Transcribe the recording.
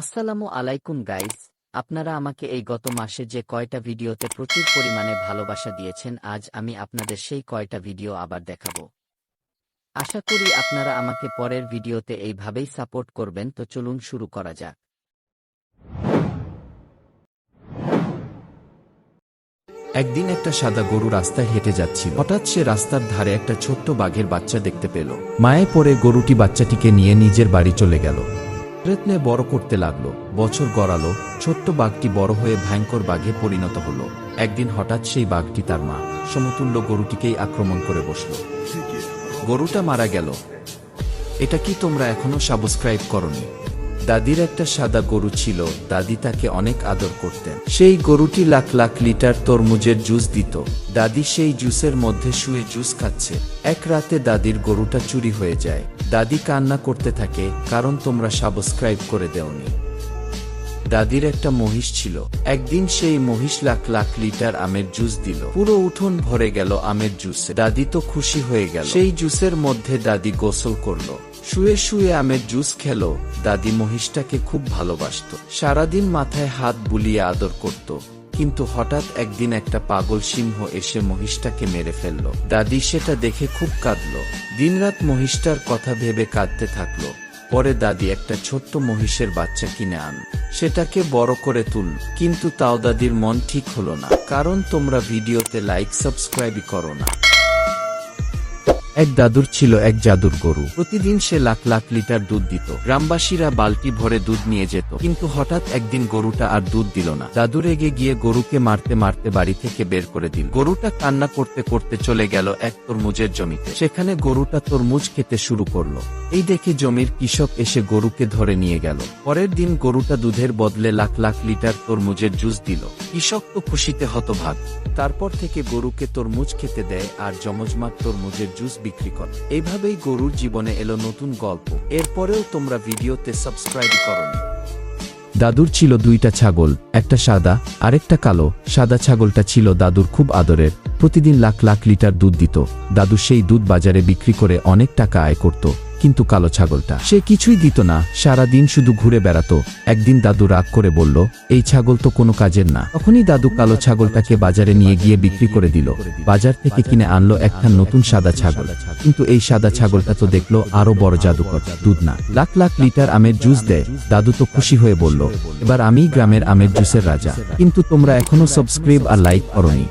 আসসালামু আলাইকুম গাইস আপনারা আমাকে এই গত মাসে যে কয়টা ভিডিওতে প্রচুর পরিমাণে ভালোবাসা দিয়েছেন, আজ আমি আপনাদের সেই কয়টা ভিডিও আবার দেখাব। আশা করি আপনারা আমাকে পরের ভিডিওতে এইভাবেই সাপোর্ট করবেন, তো চলুন শুরু করা যাক। একদিন একটা সাদা গরু রাস্তায় হেঁটে যাচ্ছিল। হঠাৎ সে রাস্তার ধারে একটা ছোট্ট বাঘের বাচ্চা দেখতে পেল। মায়ে পরে গরুটি বাচ্চাটিকে নিয়ে নিজের বাড়ি চলে গেল। প্রয়ত্নে বড় করতে লাগল, বছর গড়ালো, ছোট্ট বাঘটি বড় হয়ে ভয়ঙ্কর বাঘে পরিণত হলো। একদিন হঠাৎ সেই বাঘটি তার মা, সমতুল্য গরুটিকেই আক্রমণ করে বসল। গরুটা মারা গেল। এটা কি তোমরা এখনও সাবস্ক্রাইব করনি? দাদির একটা সাদা গরু ছিল, দাদি তাকে অনেক আদর করতেন। সেই গরুটি লাখ লাখ লিটার তরমুজের জুস দিত। দাদি সেই জুসের মধ্যে শুয়ে জুস খাচ্ছে। এক রাতে দাদির গরুটা চুরি হয়ে যায়। দাদি কান্না করতে থাকে, কারণ তোমরা সাবস্ক্রাইব করে দেওনি। দাদির একটা মহিষ ছিল। একদিন সেই মহিষ লাখ লাখ লিটার আমের জুস দিল। পুরো উঠোন ভরে গেল আমের জুসে। দাদি তো খুশি হয়ে গেল। সেই জুসের মধ্যে দাদি গোসল করল। শুয়ে শুয়ে আমের জুস খেল। দাদি মহিষটাকে খুব ভালোবাসত। সারাদিন মাথায় হাত বুলিয়ে আদর করত। কিন্তু হঠাৎ একদিন একটা পাগল সিংহ এসে মহিষটাকে মেরে ফেলল। দাদি সেটা দেখে খুব কাঁদল। দিনরাত মহিষটার কথা ভেবে কাঁদতে থাকল। পরে দাদি একটা ছোট্ট মহিষের বাচ্চা কিনে আন। সেটাকে বড় করে তুল। কিন্তু তাও দাদির মন ঠিক হলো না। কারণ তোমরা ভিডিওতে লাইক, সাবস্ক্রাইবই করো না। এক দাদুর ছিল এক জাদুর গরু। প্রতিদিন সে লাখ লাখ লিটার দুধ দিত। গ্রামবাসীরা বালতি ভরে দুধ নিয়ে যেত। কিন্তু হঠাৎ একদিন গরুটা আর দুধ দিল না। দাদু রেগে গিয়ে গরুকে মারতে মারতে বাড়ি থেকে বের করে দিল। গরুটা কান্না করতে করতে চলে গেল এক তরমুজের জমিতে। সেখানে গরুটা তরমুজ খেতে শুরু করল। এই দেখে জমির কৃষক এসে গরুকে ধরে নিয়ে গেল। পরের দিন গরুটা দুধের বদলে লাখ লাখ লিটার তরমুজের জুস দিল। কৃষক তো খুশিতে হতভাগ। তারপর থেকে গরুকে তরমুজ খেতে দেয় আর যমজমাত তরমুজের জুস বিক্রি কর। এইভাবেই গরুর জীবনে এলো নতুন গল্প। এরপরেও তোমরা ভিডিওতে সাবস্ক্রাইব করো দাদুর ছিল দুইটা ছাগল, একটা সাদা আরেকটা কালো। সাদা ছাগলটা ছিল দাদুর খুব আদরের। প্রতিদিন লাখ লাখ লিটার দুধ দিত। দাদু সেই দুধ বাজারে বিক্রি করে অনেক টাকা আয় করত, কিন্তু কালো ছাগলটা সে কিছুই দিত না সারা দিন শুধু ঘুরে বেড়াতো। একদিন দাদু রাগ করে বলল, এই ছাগল তো কোনো কাজের না। তখনই দাদু কালো ছাগলটাকে বাজারে নিয়ে গিয়ে বিক্রি করে দিল। বাজার থেকে কিনে আনলো একটা নতুন সাদা ছাগল। কিন্তু এই সাদা ছাগলটা তো দেখল আরও বড় জাদুকর, দুধ না। লাখ লাখ লিটার আমের জুস দেয়। দাদু তো খুশি হয়ে বলল, এবার আমি গ্রামের আমের জুসের রাজা। কিন্তু তোমরা এখনও সাবস্ক্রাইব আর লাইক করনি।